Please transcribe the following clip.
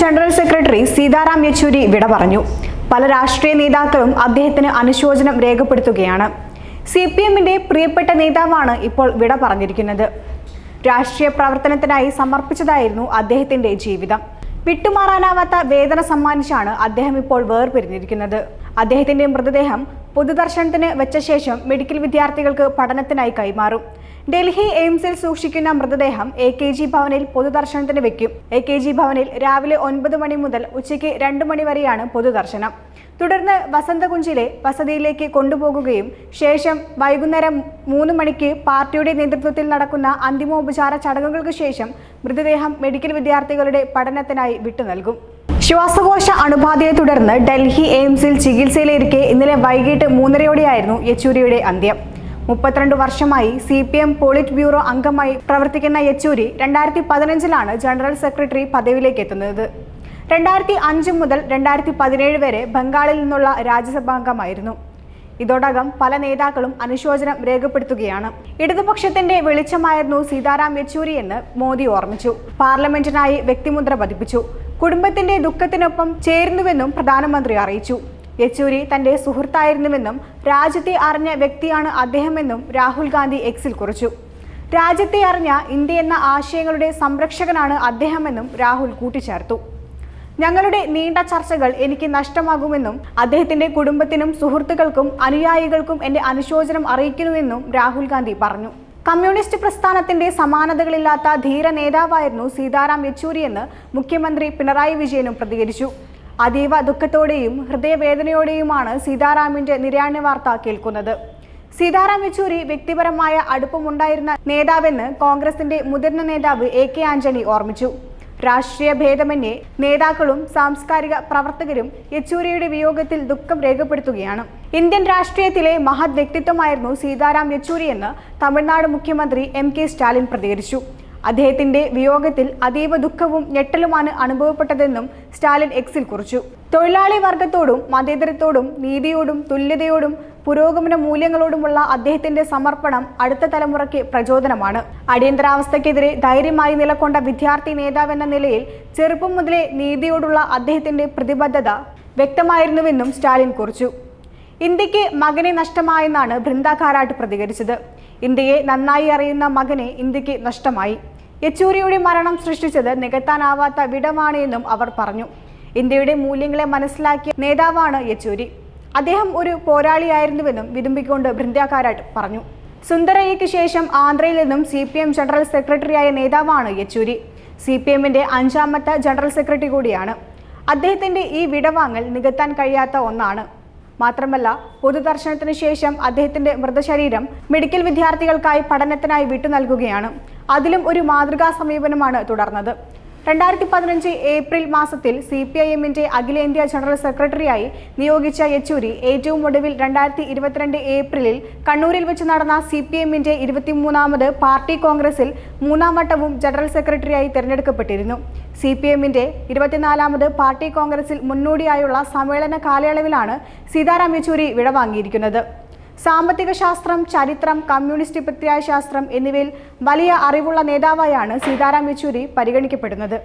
General secretary Sitaram Yechury വിട പറഞ്ഞു. പല രാഷ്ട്രീയ നേതാക്കളും അദ്ദേഹത്തിന് അനുശോചനം രേഖപ്പെടുത്തുകയാണ്. സി പി എമ്മിന്റെ പ്രിയപ്പെട്ട നേതാവാണ് ഇപ്പോൾ വിട പറഞ്ഞിരിക്കുന്നത്. രാഷ്ട്രീയ പ്രവർത്തനത്തിനായി സമർപ്പിച്ചതായിരുന്നു അദ്ദേഹത്തിന്റെ ജീവിതം. വിട്ടുമാറാനാവാത്ത വേദന സമ്മാനിച്ചാണ് അദ്ദേഹം ഇപ്പോൾ വേർപിരിഞ്ഞിരിക്കുന്നത്. അദ്ദേഹത്തിന്റെ മൃതദേഹം പൊതുദർശനത്തിന് വെച്ച ശേഷം മെഡിക്കൽ വിദ്യാർത്ഥികൾക്ക് പഠനത്തിനായി കൈമാറും. ഡൽഹി എയിംസിൽ സൂക്ഷിക്കുന്ന മൃതദേഹം എ കെ ജി ഭവനിൽ പൊതുദർശനത്തിന് വെക്കും. എ കെ ജി ഭവനിൽ രാവിലെ ഒൻപത് മണി മുതൽ ഉച്ചയ്ക്ക് രണ്ട് മണി വരെയാണ് പൊതുദർശനം. തുടർന്ന് വസന്തകുഞ്ചിലെ വസതിയിലേക്ക് കൊണ്ടുപോകുകയും ശേഷം വൈകുന്നേരം മൂന്ന് മണിക്ക് പാർട്ടിയുടെ നേതൃത്വത്തിൽ നടക്കുന്ന അന്തിമോപചാര ചടങ്ങുകൾക്ക് ശേഷം മൃതദേഹം മെഡിക്കൽ വിദ്യാർത്ഥികളുടെ പഠനത്തിനായി വിട്ടു നൽകും ശ്വാസകോശ അണുബാധയെ തുടർന്ന് ഡൽഹി എയിംസിൽ ചികിത്സയിലിരിക്കെ ഇന്നലെ വൈകിട്ട് മൂന്നരയോടെയായിരുന്നു യെച്ചൂരിയുടെ അന്ത്യം. മുപ്പത്തിരണ്ട് വർഷമായി C P M polit bureau അംഗമായി പ്രവർത്തിക്കുന്ന യെച്ചൂരി രണ്ടായിരത്തി പതിനഞ്ചിലാണ് ജനറൽ സെക്രട്ടറി പദവിയിലേക്ക് എത്തുന്നത് രണ്ടായിരത്തി അഞ്ച് മുതൽ രണ്ടായിരത്തി പതിനേഴ് വരെ ബംഗാളിൽ നിന്നുള്ള രാജ്യസഭാംഗമായിരുന്നു. ഇതോടകം പല നേതാക്കളും അനുശോചനം രേഖപ്പെടുത്തുകയാണ്. ഇടതുപക്ഷത്തിന്റെ വെളിച്ചമായിരുന്നു സീതാറാം യെച്ചൂരി എന്ന് മോദി ഓർമ്മിച്ചു. പാർലമെന്റിനായി വ്യക്തിമുദ്ര പതിപ്പിച്ചു. കുടുംബത്തിന്റെ ദുഃഖത്തിനൊപ്പം ചേരുന്നുവെന്നും പ്രധാനമന്ത്രി അറിയിച്ചു. യെച്ചൂരി തന്റെ സുഹൃത്തായിരുന്നുവെന്നും രാജ്യത്തെ അറിഞ്ഞ വ്യക്തിയാണ് അദ്ദേഹമെന്നും രാഹുൽ ഗാന്ധി എക്സിൽ കുറിച്ചു. രാജ്യത്തെ അറിഞ്ഞ ഇന്ത്യ എന്ന ആശയങ്ങളുടെ സംരക്ഷകനാണ് അദ്ദേഹമെന്നും രാഹുൽ കൂട്ടിച്ചേർത്തു. ഞങ്ങളുടെ നീണ്ട ചർച്ചകൾ എനിക്ക് നഷ്ടമാകുമെന്നും അദ്ദേഹത്തിന്റെ കുടുംബത്തിനും സുഹൃത്തുക്കൾക്കും അനുയായികൾക്കും എന്റെ അനുശോചനം അറിയിക്കുന്നുവെന്നും രാഹുൽ ഗാന്ധി പറഞ്ഞു. കമ്മ്യൂണിസ്റ്റ് പ്രസ്ഥാനത്തിന്റെ സമാനതകളില്ലാത്ത ധീര നേതാവായിരുന്നു സീതാറാം യെച്ചൂരിയെന്ന് മുഖ്യമന്ത്രി പിണറായി വിജയനും പ്രതികരിച്ചു. അതീവ ദുഃഖത്തോടെയും ഹൃദയവേദനയോടെയുമാണ് സീതാറാമിന്റെ നിര്യാണ വാർത്ത കേൾക്കുന്നത്. സീതാറാം യെച്ചൂരി വ്യക്തിപരമായ അടുപ്പമുണ്ടായിരുന്ന നേതാവെന്ന് കോൺഗ്രസിന്റെ മുതിർന്ന നേതാവ് എ കെ ആന്റണി ഓർമ്മിച്ചു. രാഷ്ട്രീയ ഭേദമന്യേ നേതാക്കളും സാംസ്കാരിക പ്രവർത്തകരും യെച്ചൂരിയുടെ വിയോഗത്തിൽ ദുഃഖം രേഖപ്പെടുത്തുകയാണ്. ഇന്ത്യൻ രാഷ്ട്രീയത്തിലെ മഹത് വ്യക്തിത്വമായിരുന്നു സീതാറാം യെച്ചൂരിയെന്ന് തമിഴ്നാട് മുഖ്യമന്ത്രി എം കെ സ്റ്റാലിൻ പ്രതികരിച്ചു. അദ്ദേഹത്തിന്റെ വിയോഗത്തിൽ അതീവ ദുഃഖവും ഞെട്ടലുമാണ് അനുഭവപ്പെട്ടതെന്നും സ്റ്റാലിൻ എക്സിൽ കുറിച്ചു. തൊഴിലാളി വർഗത്തോടും മതേതരത്തോടും നീതിയോടും തുല്യതയോടും പുരോഗമന മൂല്യങ്ങളോടുമുള്ള അദ്ദേഹത്തിന്റെ സമർപ്പണം അടുത്ത തലമുറയ്ക്ക് പ്രചോദനമാണ്. അടിയന്തരാവസ്ഥയ്ക്കെതിരെ ധൈര്യമായി നിലകൊണ്ട വിദ്യാർത്ഥി നേതാവെന്ന നിലയിൽ ചെറുപ്പം മുതലേ നീതിയോടുള്ള അദ്ദേഹത്തിന്റെ പ്രതിബദ്ധത വ്യക്തമായിരുന്നുവെന്നും സ്റ്റാലിൻ കുറിച്ചു. ഇന്ത്യയ്ക്ക് മകനെ നഷ്ടമായെന്നാണ് ബൃന്ദ കാരാട്ട് പ്രതികരിച്ചത്. ഇന്ത്യയെ നന്നായി അറിയുന്ന മകനെ ഇന്ത്യയ്ക്ക് നഷ്ടമായി. യെച്ചൂരിയുടെ മരണം സൃഷ്ടിച്ചത് നികത്താനാവാത്ത വിടമാണ് എന്നും അവർ പറഞ്ഞു. ഇന്ത്യയുടെ മൂല്യങ്ങളെ മനസ്സിലാക്കിയ നേതാവാണ് യെച്ചൂരി. അദ്ദേഹം ഒരു പോരാളിയായിരുന്നുവെന്നും വിതുമ്പിക്കൊണ്ട് ബൃന്ദ കാരാട്ട് പറഞ്ഞു. സുന്ദരയ്യയ്ക്ക് ശേഷം ആന്ധ്രയിൽ നിന്നും സി പി എം ജനറൽ സെക്രട്ടറിയായ നേതാവാണ് യെച്ചൂരി. സി പി എമ്മിന്റെ അഞ്ചാമത്തെ ജനറൽ സെക്രട്ടറി കൂടിയാണ്. അദ്ദേഹത്തിന്റെ ഈ വിടവാങ്ങൽ നികത്താൻ കഴിയാത്ത ഒന്നാണ്. മാത്രമല്ല പൊതുദർശനത്തിന് ശേഷം അദ്ദേഹത്തിന്റെ മൃതശരീരം മെഡിക്കൽ വിദ്യാർത്ഥികൾക്കായി പഠനത്തിനായി വിട്ടു നൽകുകയാണ്. അതിലും ഒരു മാതൃകാ സമീപനമാണ് തുടർന്നത്. രണ്ടായിരത്തി പതിനഞ്ച് ഏപ്രിൽ മാസത്തിൽ സി പി ഐ എമ്മിന്റെ അഖിലേന്ത്യാ ജനറൽ സെക്രട്ടറിയായി നിയോഗിച്ച യെച്ചൂരി ഏറ്റവും ഒടുവിൽ രണ്ടായിരത്തി ഇരുപത്തിരണ്ട് ഏപ്രിലിൽ കണ്ണൂരിൽ വെച്ച് നടന്ന സി പി എമ്മിന്റെ ഇരുപത്തിമൂന്നാമത് പാർട്ടി കോൺഗ്രസിൽ മൂന്നാം വട്ടവും ജനറൽ സെക്രട്ടറിയായി തിരഞ്ഞെടുക്കപ്പെട്ടിരുന്നു. സി പി എമ്മിന്റെ ഇരുപത്തിനാലാമത് പാർട്ടി കോൺഗ്രസിൽ മുന്നോടിയായുള്ള സമ്മേളന കാലയളവിലാണ് സീതാറാം യെച്ചൂരി വിടവാങ്ങിയിരിക്കുന്നത്. സാമ്പത്തിക ശാസ്ത്രം ചരിത്രം കമ്മ്യൂണിസ്റ്റ് പ്രത്യയശാസ്ത്രം എന്നിവയിൽ വലിയ അറിവുള്ള നേതാവായാണ് സീതാറാം യെച്ചൂരി പരിഗണിക്കപ്പെടുന്നത്.